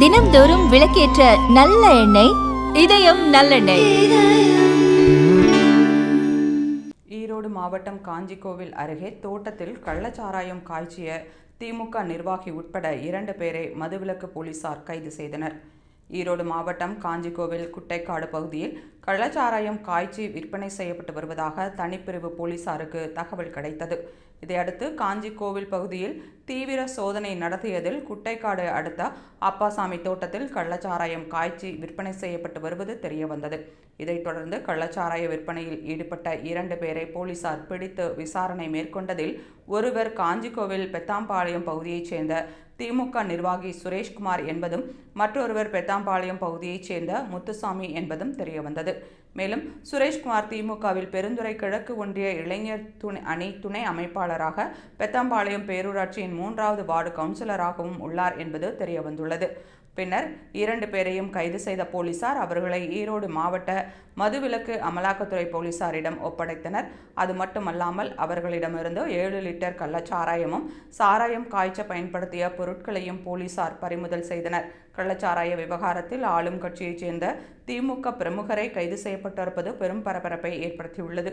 தினம்தோறும் விளக்கேற்ற நல்ல எண்ணெய் இதயம் நல்லெண்ணெய். ஈரோடு மாவட்டம் காஞ்சிக்கோவில் அருகே தோட்டத்தில் கள்ளச்சாராயம் காய்ச்சிய திமுக நிர்வாகி உட்பட இரண்டு பேரை மதுவிலக்கு போலீசார் கைது செய்தனர். ஈரோடு மாவட்டம் காஞ்சிக்கோவில் குட்டைக்காடு பகுதியில் கள்ளச்சாராயம் காய்ச்சி விற்பனை செய்யப்பட்டு வருவதாக தனிப்பிரிவு போலீசாருக்கு தகவல் கிடைத்தது. இதையடுத்து காஞ்சிக்கோவில் பகுதியில் தீவிர சோதனை நடத்தியதில் குட்டைக்காடு அடுத்த அப்பாசாமி தோட்டத்தில் கள்ளச்சாராயம் காய்ச்சி விற்பனை செய்யப்பட்டு வருவது தெரியவந்தது. இதைத் தொடர்ந்து கள்ளச்சாராய விற்பனையில் ஈடுபட்ட இரண்டு பேரை போலீசார் பிடித்து விசாரணை மேற்கொண்டதில் ஒருவர் காஞ்சிக்கோவில் பெத்தாம்பாளையம் பகுதியைச் சேர்ந்த திமுக நிர்வாகி சுரேஷ்குமார் என்பதும் மற்றொருவர் பெத்தாம்பாளையம் பகுதியைச் சேர்ந்த முத்துசாமி என்பதும் தெரியவந்தது. மேலும் சுரேஷ்குமார் திமுகவில் பெருந்துறை கிழக்கு ஒன்றிய இளைஞர் துணை அணி துணை அமைப்பாளராக பெத்தாம்பாளையம் பேரூராட்சியின் மூன்றாவது வார்டு கவுன்சிலராகவும் உள்ளார் என்பது தெரியவந்துள்ளது. பின்னர் இரண்டு பேரையும் கைது செய்த போலீசார் அவர்களை ஈரோடு மாவட்ட மதுவிலக்கு அமலாக்கத்துறை போலீசாரிடம் ஒப்படைத்தனர். அது மட்டுமல்லாமல் அவர்களிடமிருந்து ஏழு லிட்டர் கள்ளச்சாராயமும் சாராயம் காய்ச்ச பயன்படுத்திய பொருட்களையும் போலீசார் பறிமுதல் செய்தனர். கள்ளச்சாராய விவகாரத்தில் ஆளும் கட்சியைச் சேர்ந்த திமுக பிரமுகரை கைது செய்யப்பட்டிருப்பது பெரும் பரபரப்பை ஏற்படுத்தியுள்ளது.